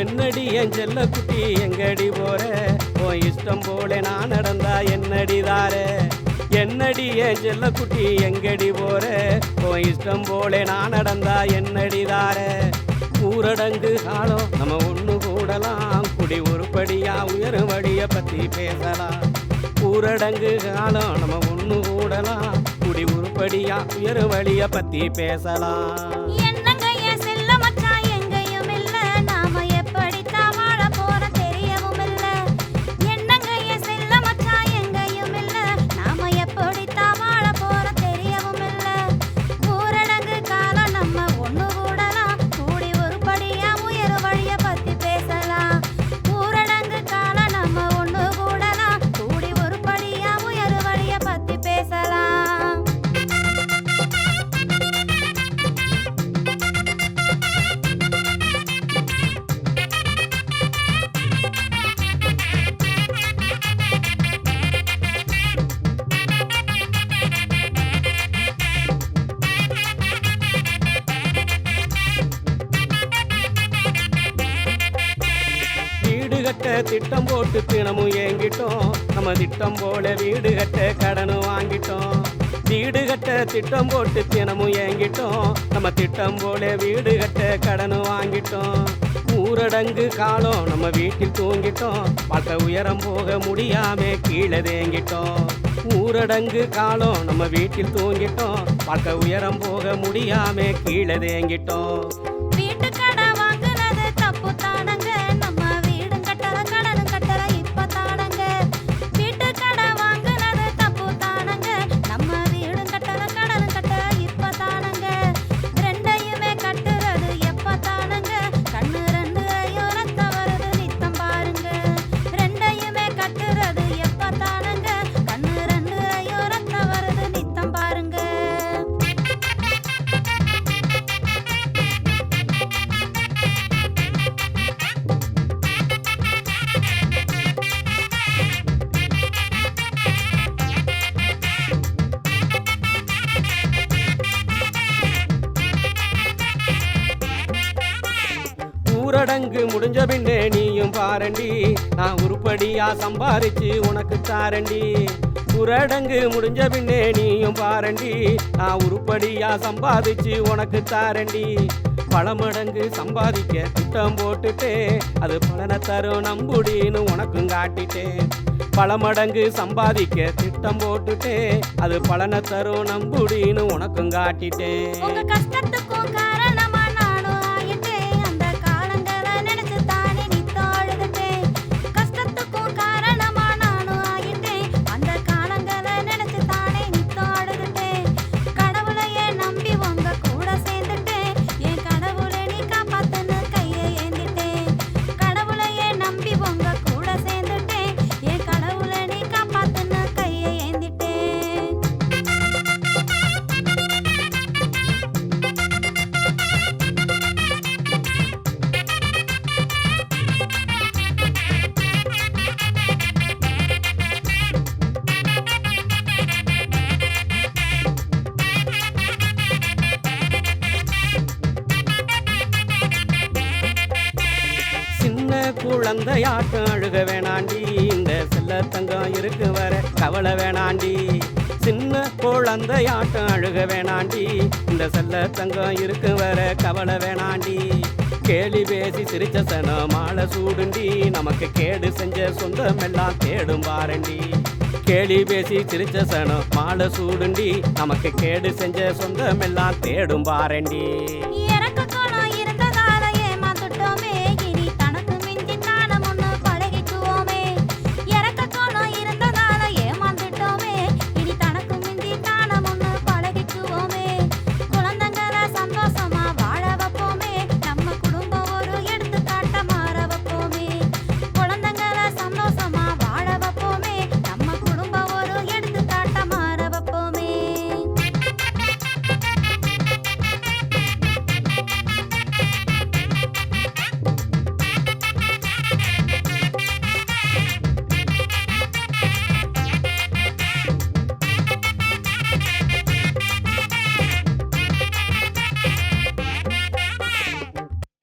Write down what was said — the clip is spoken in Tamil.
என்னடி என் செல்ல குட்டி எங்கடி போற? ஓ இஷ்டம் போல நான் நடந்தா என்னடி தார? என்னடி என் செல்ல குட்டி எங்கடி போற? ஓ இஷ்டம் போல நான் நடந்தா என்னடி தார? ஊரடங்கு காலம் நம்ம ஒண்ணு கூடலாம். குடி உருப்படியா உயரும் வழிய பத்தி பேசலாம். ஊரடங்கு காலம் நம்ம ஒண்ணு கூடலாம். குடி உருப்படியா உயரும் வழிய பத்தி பேசலாம். கட்ட திட்டம் போட்டு தினமும் ஏங்கிட்டோம். நம்ம திட்டம் போல வீடு கட்ட கடன் வாங்கிட்டோம். வீடு கட்ட திட்டம் போட்டு தினமும் ஏங்கிட்டோம். நம்ம திட்டம் போல வீடு கட்ட கடன் வாங்கிட்டோம். ஊரடங்கு காலம் நம்ம வீட்டில் தூங்கிட்டோம். வாழ்க்கை உயரம் போக முடியாம கீழே தேங்கிட்டோம். ஊரடங்கு காலம் நம்ம வீட்டில் தூங்கிட்டோம். வாழ்க்கை உயரம் போக முடியாம கீழே தேங்கிட்டோம். ஊரடங்கு முடிஞ்ச பின்னே நீயும் பாரண்டி. நான் உருப்படியா சம்பாதிச்சு உனக்கு தாரண்டி. ஊரடங்கு முடிஞ்ச பின்னே நீயும் பாரண்டி. நான் உருப்படியா சம்பாதிச்சு உனக்கு தாரண்டி. பல மடங்கு சம்பாதிக்க திட்டம் போட்டுட்டேன் அது பலனை தரும் நம்புடின்னு உனக்கும் காட்டிட்டேன் பல மடங்கு சம்பாதிக்க திட்டம் போட்டுட்டேன் அது பலனை தரும் நம்புடின்னு உனக்கும் காட்டிட்டேன் குழந்தையாட்டம் அழுக வேணாண்டி. இந்த செல்ல தங்கம் இருக்கு வர கவலை வேணாண்டி. சின்ன குழந்தையாட்டம் அழுக வேணாண்டி. இந்த செல்ல தங்கம் இருக்கு வர கவலை வேணாண்டி. கேலி பேசி சிரிச்ச சனம் மாலை சூடுண்டி. நமக்கு கேடு செஞ்ச சொந்தம் எல்லாம் தேடும் பாரண்டி கேலி பேசி சிரிச்ச சனம் மாலை சூடுண்டி. நமக்கு கேடு செஞ்ச சொந்தம் எல்லாம் தேடும் பாரண்டி